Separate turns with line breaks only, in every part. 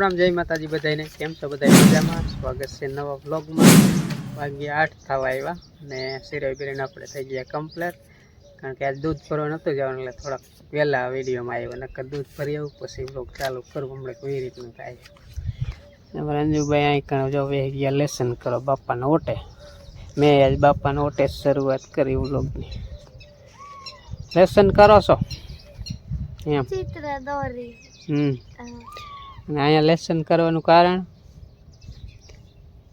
રામ જય માતાજી બધાને. કેમ છો બધા? મજામાં? સ્વાગત છે નવા વ્લોગમાં. વાગ્યા આઠ થવા આવ્યા ને સિરાઈ પીરીને આપણે થઈ ગયા કમ્પ્લેટ કારણ કે આજ દૂધ ભરવા નહોતું જવાનું એટલે થોડાક વહેલા વિડીયોમાં આવ્યો. નકર દૂધ ભરી આવું પછી વ્લોગ ચાલુ કરવું હમણાં કોઈ રીતનું થાય. રંજુભાઈ અહીં કણ જો વે ગયા લેસન કરો. બાપાના ઓટે. મેં આજ બાપાના ઓટે શરૂઆત કરી વ્લોગની. લેસન કરો છો? એમ.
ચિત્ર દોરી.
હમ. અને અહીંયા લેસન કરવાનું કારણ?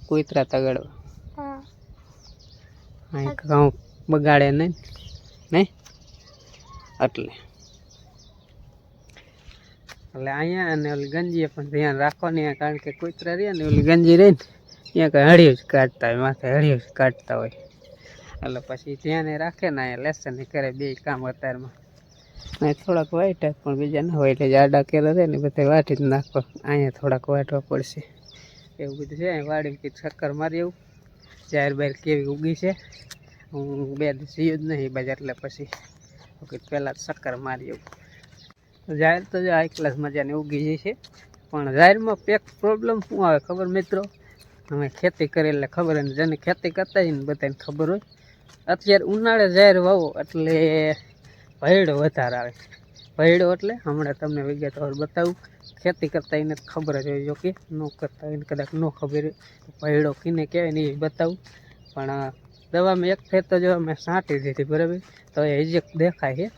કુતરા તગડવા. અહીં ઘઉં બગાડે નહીં નહીં? એટલે. એટલે અહીંયા અને ઓલી ગંજીએ પણ ધ્યાન રાખવાની કારણ કે કુતરા રહે ને ઓલી ગંજી રહી ને ત્યાં કંઈ હળિયું જ કાઢતા હોય માથે હળિયું જ કાઢતા હોય. એટલે પછી ધ્યાન રાખે ને અહીંયા લેસન કરે બે કામ અત્યારમાં. થોડાક વાઈટ પણ બીજા ના હોય એટલે જાડા કેરા રહે ને બધા વાટી જ નાખો. અહીંયા થોડાક વાટવા પડશે. એવું બધું છે. અહીં વાડી કંઈક ચક્કર મારી એવું જાહેર બહાર કેવી ઉગી છે. હું બે દિવસ જ નહીં બજાર એટલે પછી પહેલાં ચક્કર મારી એવું જાહેર તો જો હાઈ ક્લાસ મજાની ઉગી જાય છે. પણ જાહેરમાં પેક પ્રોબ્લેમ શું આવે ખબર મિત્રો? અમે ખેતી કરી એટલે ખબર હોય જેને ખેતી કરતા હોય ને બધાને ખબર હોય. અત્યારે ઉનાળે જાહેર વાવો એટલે ભયડો વધારે આવે. ભયડો એટલે હમણાં તમને વિગતવાર બતાવું. ખેતી કરતા એને ખબર જ હોય જો કે, ન કરતા એને કદાચ ન ખબર પૈડો કીને કહેવાય ને એ બતાવું. પણ દવા મેં એક ફેર તો જો અમે સાંટી દીધી, બરાબર? તો એ હજી દેખાય છે.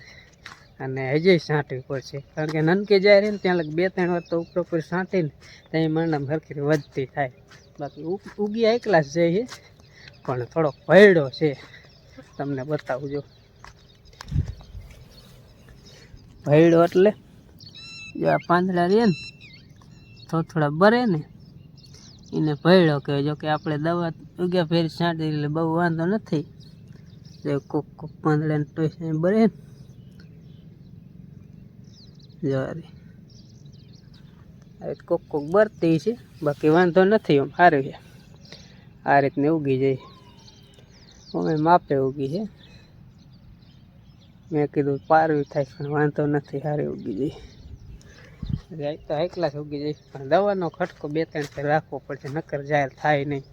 અને હજી સાંટવી પડશે કારણ કે નનકી જાય રહે ને ત્યાં લગ બે ત્રણ વાર તો ઉપર ઉપર સાંટીને ત્યાં મંડમ હરખી વધતી થાય. બાકી ઉગ- એકલા જ છે. પણ થોડોક ભયડો છે. તમને બતાવું જો. ભયડો એટલે. જો આ પાંદડા રહે ને થોડા બરે ને. એને ભયડો કહે જો કે આપણે દવા ઉગ્યા ફેર છાંટી એટલે બહુ વાંધો નથી. જો કોક કોક પાંદડાને ટોઈ બરે ને. જો કોક કોક બરતી છે. બાકી વાંધો નથી આમ. સારું છે. આ રીતને ઉગી જાય. અમે માપે ઉગી છે. મેં કીધું પારવી થાય, પણ વાંધો નથી સારી ઉગી જાય જાય તો એકલા જ ઉગી જાય પણ દવાનો ખટકો બે ત્રણ ફેર રાખવો પડશે, નકર જાહેર થાય નહીં.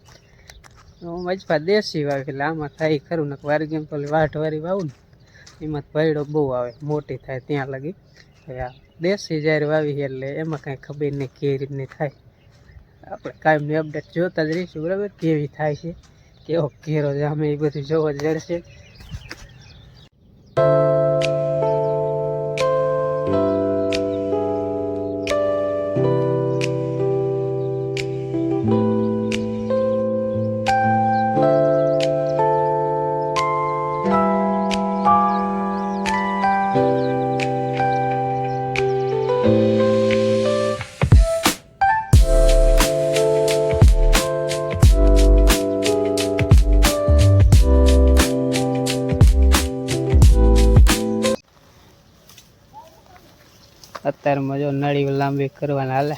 હું મજપા દેશી વાવી, એટલે આમાં થાય ખરું નક વારી ગેમ તો વાટ વારી વાવું ને, એમાં ભયડો બહુ આવે, મોટી થાય ત્યાં લગી. આ દેશી જાહેર વાવી એટલે એમાં કાંઈ ખબર નહીં, કેવી રીતની થાય. આપણે કાયમની અપડેટ જોતા જ રહીશું, બરાબર? કેવી થાય છે, કેવો કેરો જામે, એ બધું જોવા જ જડશે મજો નળી લાંબી કરવાના હાલે.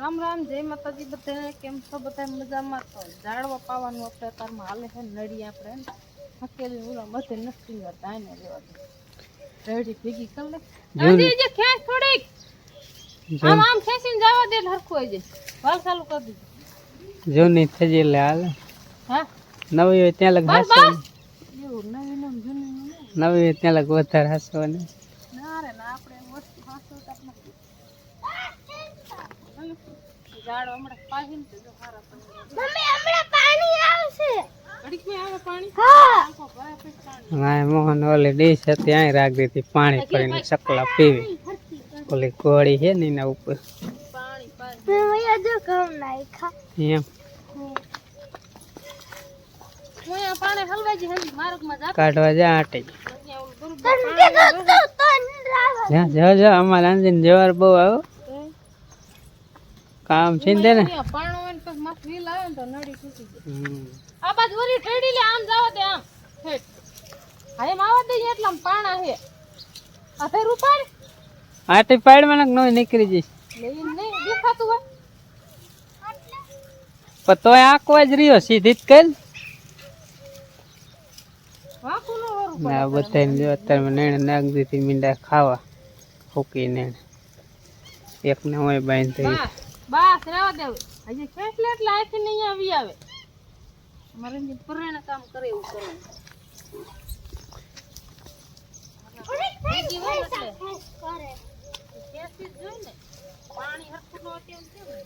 રામ રામ જય માતાજી બધાને. કેમ છો બધા મજામાં તો ઝાડવા પાવાનું આપણે અત્યારમાં હાલે છે નડી આપણે. હકેલી ઉલા બધે નથી કરતા આને લેવા દે. રેડી ભેગી કર લે.
જૂન.
જે ખેંચ થોડીક. આમ આમ ખેંચીને જવા દે હરખું આવી જાય વાલ ચાલુ કરી દીધું.
જૂની થઈ એટલે હાલે.
હા?
નવી હોય ત્યાં લગ હસવાની.
નવી
હોય ત્યાં લગ વધારે હાસવાની
ના રે ના આપણે વસ્તુ હાસવતા જ નથી ઝાડ હમણાં પાહીને તો જો હારા પડી મમ્મી હમણાં પાણી આવશે. ઘડીકમાં આવે પાણી? આખો ભરાય પછી પાણી.
હા મોહન ઓલી ડીશ હતી અહીં રાખ દીધી પાણી કરીને ચકલા પીવી. ઓલી કોળી છે ને એના ઉપર.
પાણી પાણી. જો કમ નાખા
એમ.
પાણી હલવાજી
કાઢવા જા આટે જા જા જા અમારે આંજીને જવાર બહુ આવ્યો કામ છે ને ને
ને ને તો. આ બાજુ ઠેડી લે આમ જાવ દે આમ. દે એટલા પાણા આ ફેર
કે નોય નીકળી જઈશ.
લઈને નહીં દેખાતું હોય.
પણ તોય આંકવા જ રહ્યો સીધી જ
વાંકું ને
બધાને જો અત્યારે નેણ નાખ દીધી મીંડા ખાવા. ફૂકી નેણ એકને હોય બાંધી.
બસ રહેવા દેવું હજી કેટલે એટલે આખી નહીં આવી આવે. અમારે જે પરાણે કામ કરે એવું કેમ?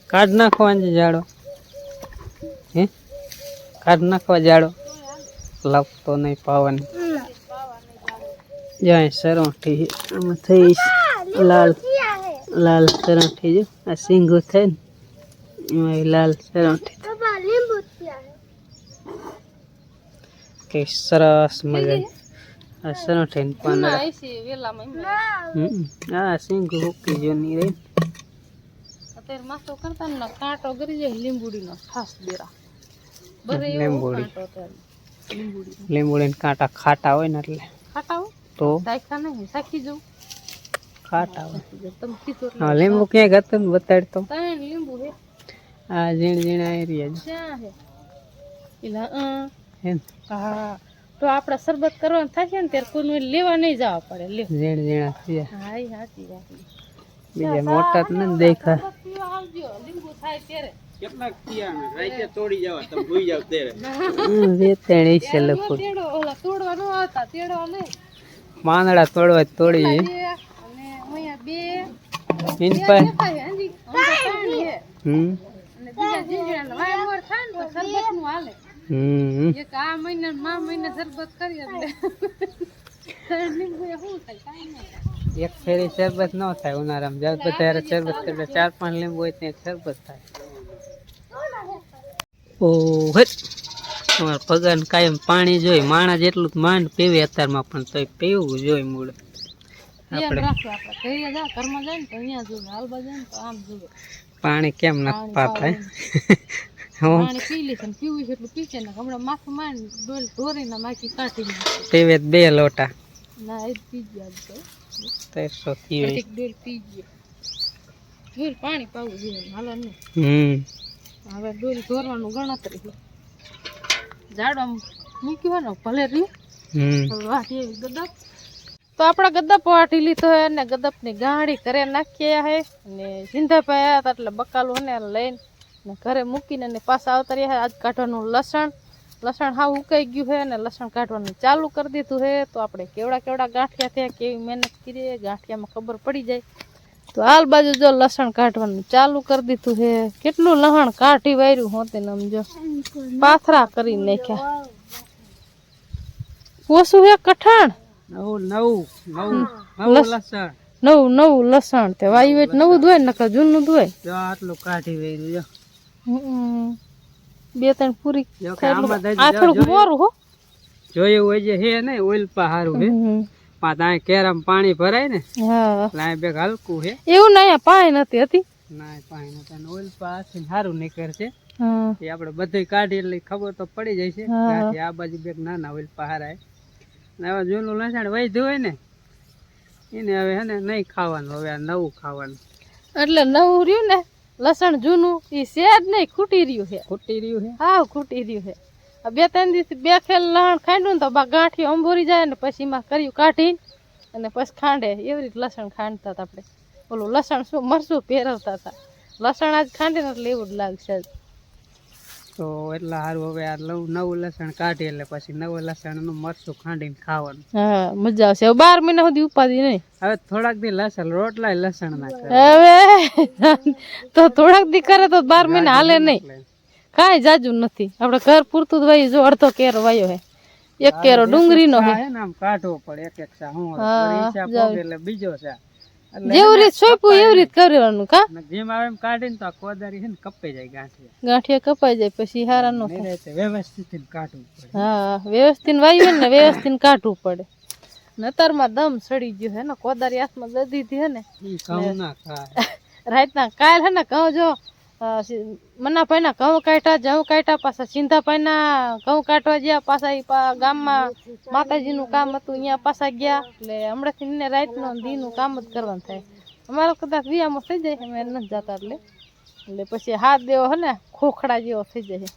કાઢ નાખવા જાડો. હે? કાઢ નાખવા જાડો. લપતો નહીં પાવાની. જાય સરોઠી આમાં થઈ લાલ લાલ સરોઠી જો. આ સિંગું થાય ને એમાં લાલ સરોઠી કે સરસ મજા આ સરોઠી પાંદડા આ સિંગું હુકી જો ની રહી
અત્યારે માથો કરતા ને કાંટો ગરી જાય લીંબુડીનો ખાસ બેરા. બરે
લીંબુડી.
લીંબુડી. લીંબુડીને.
કાંટા ખાટા હોય ને એટલે.
ખાટા હોય?
તો?
દાયખા નહીં સાખી જવું.
ખાટા
આવે
હા લીંબુ ક્યાંક હતું ને બતાડતો.
લીંબુ હે
આ ઝીણ ઝીણા એરિયા
હે
હા.
તો આપણે શરબત કરવાનું થશે ને ત્યારે કોઈને લેવા નહીં જવા પડે. લે
ઝીણ ઝીણા થયા.
હા સાચી વાત
બીજા મોટા તો નથી દેખા
લીંબુ થાય ત્યારે.
બે ત્રણ છે લખું
તોડવા ન આવતા તેડવા નહીં.
પાંદડા તોડવા તોડી
થાય એક
ફેરી શરબત ન થાય ઉનાળામાં. જ્યારે બધા શરબત કરે ચાર પાંચ લીંબુ હોય ત્યાં શરબત થાય. ઓહ તમારે પગાર કાયમ પાણી જોઈ માણસ જેટલું માંડ પીવે અત્યારમાં પણ તોય પીવું જોઈએ મૂળ. પાણી કેમ નથી પાતા
પીવું
બે લોટા.
પાણી પાવું જોઈએ હાલો હવે ડોલ ધોરવાનું ગણતરી છે. ઝાડો મૂક્યો હોય ને ભલે રહ્યું વાટી ગદપ તો આપણા ગદપ વાટી લીધો હે અને ગદપની ગાંડી ઘરે નાખ્યા હે ને સિંધાભાઈ આવ્યા હતા એટલે બકાલું ને લઈને ને ઘરે મૂકીને અને પાછા આવતા રહ્યા. આજ કાઢવાનું લસણ. લસણ હાવ ઉકાઈ ગયું હે ને લસણ કાઢવાનું ચાલુ કરી દીધું હે. તો આપણે કેવડા કેવડા ગાંઠિયા થયા, કેવી મહેનત કરી ગાંઠિયામાં ખબર પડી જાય. તો હાલ બાજુ જો લસણ કાઢવાનું ચાલુ કરી દીધું હે. કેટલું લહણ કાઢી વાર્યું હોતે આમ પાથરા કરી નાખ્યા. ઓછું હે કઠાણ.
નવું નવું નવું નવું લસણ.
નવું નવું લસણ તે વાયુ એટલે નવું ધોય નકર જૂનું ધોય
જો આટલું કાઢી વેર્યું જો.
બે ત્રણ પૂરી આ થોડુંક મોરું હો.
જોયું હોય જે હે ને ઓઇલ પા હારું હે પા તાય કેરમ પાણી ભરાય ને
હા.
લાય બેગ હલકું હે.
એવું ના પાણી નથી હતી.
ના પાણી નથી. ઓઇલ પા હાથથી સારું નીકળશે.
હા.
એ આપણે બધે કાઢી એટલે ખબર તો પડી જાય છે આ બાજુ બેગ નાના ઓઇલ પા હારાય હવે જૂનું લસણ વૈધું હોય ને એને હવે હે ને નહીં ખાવાનું હવે આ નવું ખાવાનું.
એટલે નવું રહ્યું ને લસણ જૂનું એ સેજ નહીં ખૂટી રહ્યું છે.
ખૂટી રહ્યું છે?
હા ખૂટી રહ્યું છે. આ બે ત્રણ દિવસ બે ખેલ લણ ખાંડ્યું ને તો બા ગાંઠી અંબોરી જાય ને પછી એમાં કર્યું કાઢીને અને પછી ખાંડે એવી રીતે લસણ ખાંડતા હતા આપણે. ઓલું લસણ શું મરચું પહેરવતા હતા. લસણ આજ ખાંડે ને એટલે એવું જ લાગશે.
તો એટલા સારું હવે આ નવું નવું લસણ કાઢી એટલે પછી નવું લસણનું મરચું ખાંડીને ખાવાનું.
હા મજા આવશે. હવે બાર મહિના સુધી ઉપાધી નહીં.
હવે થોડાક દી લસણ રોટલા લસણ ના કરે.
હવે? તો થોડાક દી કરે તો બાર મહિના હાલે નહીં કાંઈ જાજુ નથી. આપણે ઘર પૂરતું જ વાયું જો અડધો કેરો વાયો હે. એક કેરો ડુંગળીનો હે.
આમ કાઢવો પડે. એક એક સા હું એટલે બીજો સા
જેવું રીત સોંપ્યું એવી રીત કરવાનું કા?
જેમ આવે એમ કાઢીને તો આ કોદારી છે ને કપાઈ જાય ગાંઠિયા.
ગાંઠિયા કપાઈ જાય પછી હારા નો
વ્યવસ્થિત કાઢવું પડે.
હા વ્યવસ્થિત વાયું ને વ્યવસ્થિત કાઢવું પડે. નતરમાં દમ સડી ગયો હે ને કોદારી હાથમાં દધી દીધી હે ને. રાતના કાલ હે ને કહો જો મનાભાઈના ઘઉં કાઢ્યા જવું કાઢ્યા પાછા સિંધાભાઈના ઘઉં કાઢવા ગયા પાછા પા ગામમાં માતાજીનું કામ હતું અહીંયા પાછા ગયા. એટલે હમણાંથી એને રાતનો ને દીનું કામ જ કરવાનું થાય. અમારો કદાચ વિયામો થઈ જાય અમે નથી જતા એટલે. એટલે પછી હાથ દેવો હે ને ખોખડા જેવો થઈ જાય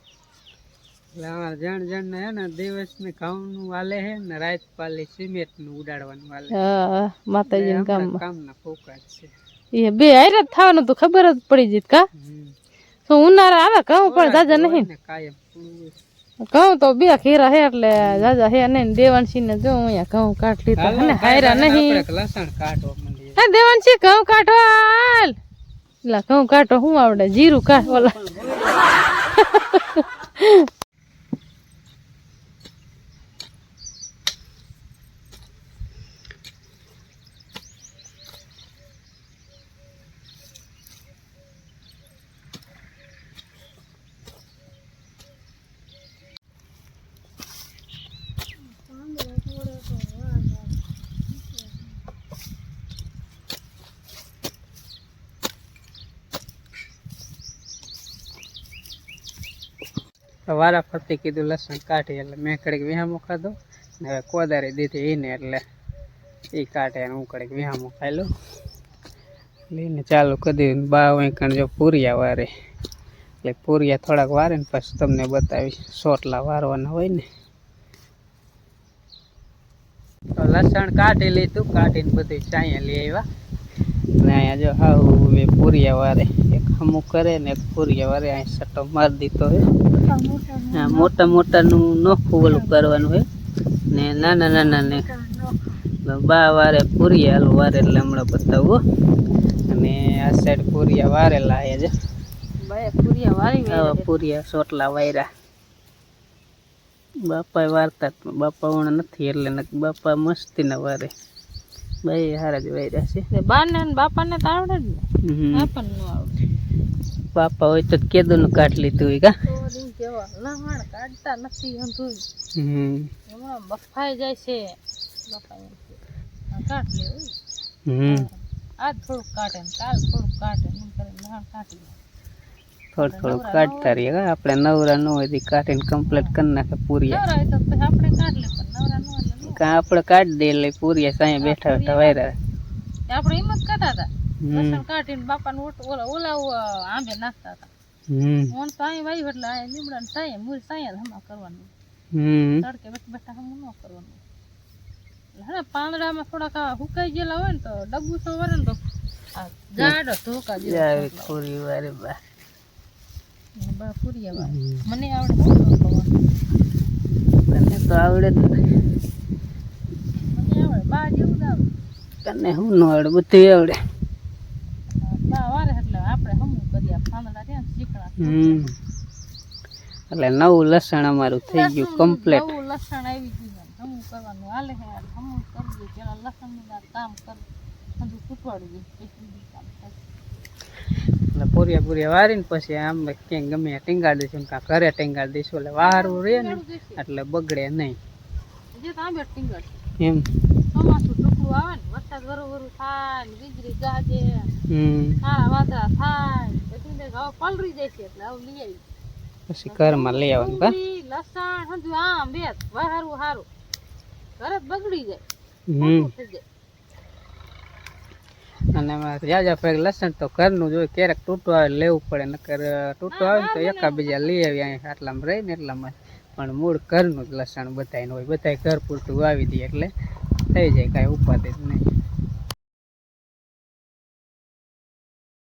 એટલે અમારે જણ જણ ને હે ને દિવસ ને ઘઉં નું વાલે હે ને રાત પાલે સિમેન્ટનું ઉડાડવાનું વાલે
હા માતાજીના કામમાં
કામ ના ફોકા છે.
એ બે હારે જ થવાનું તો ખબર જ પડી જત કા? તો ઉનાળા આવે ઘઉં પણ જાજા નહીં. ઘઉં તો બે ખીરા હે એટલે જાજા હે નહીં દેવાનસી ને જો અહીંયા ઘઉં કાઢ લીધા અને હાયરા નહીં. હા દેવાનસી ઘઉં કાઢો હાલ. લા ઘઉં કાઢો શું આવડે? જીરું કાઢ ઓલા?
તો વારા ફરતી કીધું લસણ કાઢી એટલે મેં કડીક વિહામો ખાધો ને હવે કોદારી દીધી એને એટલે એ કાઢે અને હું કડીક વિહામો ખાઈ લઉં લઈને ચાલુ કરી બા કણ જો પૂરિયા વારે. એટલે પૂરિયા થોડાક વારે ને પછી તમને બતાવીશ, સોટલા વારવાના હોય ને. તો લસણ કાઢી લીધું, કાઢીને બધું ચાયા લઈ આવ્યા. ને અહીંયા જો હા મેં પૂરિયા વારે. એક અમુક કરે ને એક પૂરિયા વારે અહીં સટ્ટો મારી દીધો હોય હા મોટા મોટાનું નોખું ઓલું કરવાનું હોય. ને નાના નાના ને બા વારે પૂરિયા આલું વારે એટલે હમણાં બતાવો અને આ સાઈડ પૂરિયા વારેલા છે.
પૂરિયા વારી
પૂરિયા સોટલા વાયરા. બાપા વારતા બાપા વણ નથી એટલે બાપા મસ્તી ના વારે. ભાઈ હારા જ વાયરા છે.
બાને ને બાપાને તો આવડે જ ને. આપણને આવડે.
બાપા હોય તો કેદું કાઢ લીધું હોય કા?
કેવા લહાણ કાઢતા નથી અંધું
હમ.
હમણાં બફાઈ જાય છે. કાઢ
હમ.
આજ થોડુંક કાઢે કાલ થોડુંક કાઢે એમ કરે લહાણ કાઢી
થોડું થોડું કાઢતા રહીએ આપણે નવરા ન હોય તો કાઢીને કમ્પ્લીટ કરી નાખે
પૂરી આપણે કાઢ લે પણ નવરા ન હોય.
કાં આપણે કાઢી દે એટલે પૂરિયા સાંય બેઠા બેઠા વાયરા.
આપણે એમ જ કરતા હતા. કાઢીને બાપાનું ઓલા ઓલા આંબે નાખતા હતા. ઓન તો અહીં વાયું એટલે આ લીમડા ને સાંયે મૂળ સાય હમા કરવાનું
હમ
તડકે બેઠા બેઠા હમ ન કરવાનું એટલે હે ને પાંદડામાં થોડાક આ હુકાઈ ગયેલા હોય ને તો ડબ્બુ તો વરે ને તો આ જાડો ધોકા જેવો.
પૂરી વારે બા
બા પૂરી.
હમ.
મને આવડે ધોકાવાનું.
તને તો આવડે જ
મને આવડે બા જેવું જ આવડે
તને હું ન આવડે બધું આવડે
હા, બા વારે એટલે આપણે હમું કરીએ આ પાંદડા રહ્યા ને ચીકણા
હમ. એટલે નવું લસણ અમારું થઈ ગયું કમ્પ્લીટ
નવું લસણ આવી ગયું. હમું કરવાનું હાલે હે હમું કરજે પેલા લસણનું કામ કર. બધું કૂટવાડી.
એટલે પૂરિયા પૂરિયા વારીને પછી આમ ક્યાંક ગમે ટીંગાડી દઈશું કાં ઘરે ટીંગાડી દઈશું. એટલે વારું રહે ને
એટલે
બગડે નહીં. એમ.
ચોમાસું ટુકડું આવે ને વરસાદ વરું વરું થાય વીજળી ગાજે
હમ.
સારા વાદળા થાય. ને હવે પલરી એટલે હવે લઈ આવી
પછી ઘરમાં લઈ આવવાનું કા
લસણ હજુ આમ બે વારું હારું ઘરે બગડી જાય.
હમ. અને જાજા પેગ લસણ તો ઘરનું જ ક્યારેક તૂટો આવે લેવું પડે નકર તૂટો આવે તો એકાબીજા લઈ આવી અહીં આટલામાં રહી ને એટલામાં. પણ મૂળ ઘરનું જ લસણ બધાને હોય. બધાય ઘર પૂરતું વાવી દે એટલે થઈ જાય કાંઈ ઉપાધિ જ નહીં.